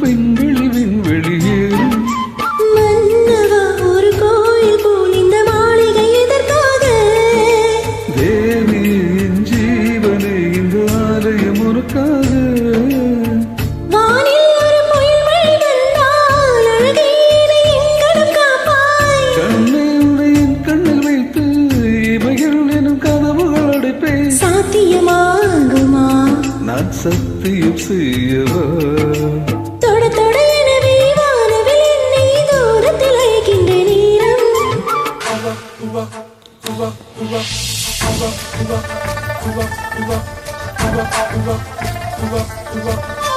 விண்வெளி மன்னவா ஒரு கோயில் போல் இந்த மாளிகை எதற்காக? தேவி என் ஜீவனே இந்த ஆலயம் உனக்காக. வானில் ஒரு புயல் மழை 우와 우와 우와 우와 우와 우와 우와 우와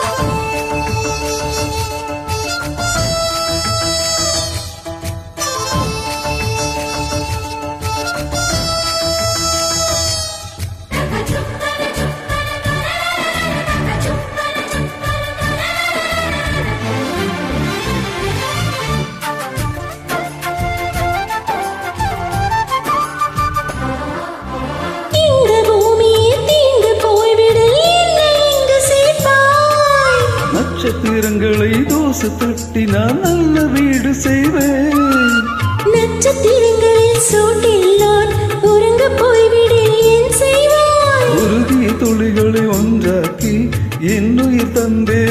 நட்சத்திரங்களை தோசை தட்டி நான் நல்ல வீடு செய்வேன். நட்சத்திரங்களில் சூட்டில்லான் உறங்க போய்விடு என் செய்வாய்? உருகிய துளிகளை ஒன்றாக்கி என் உயிர் தந்தே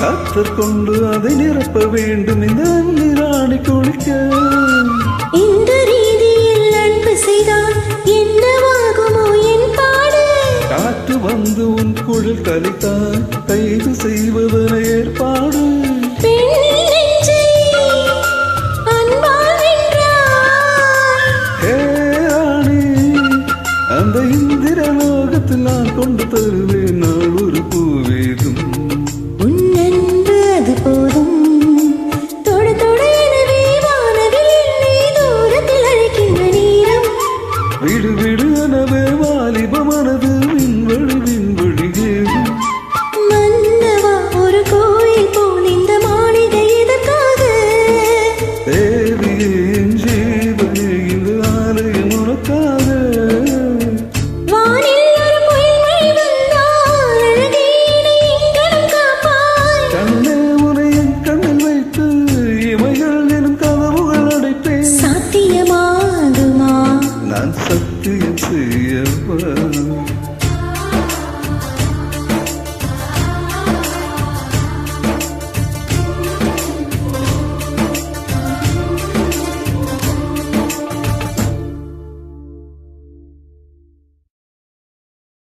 காத்தர் கொண்டு அதை நிரப்ப வேண்டும் இந்த ராணி குளிக்க. இந்த ரீதியில் அன்பு செய்தால் என்னவாகுமோ என் பாடு? காற்று வந்து உன் குழல் கலித்தால் கைது செய்வதன ஏற்பாடு. அந்த இந்திர லோகத்தில் நான் கொண்டு தருவேன் நாள் ஒரு பூவேதும் world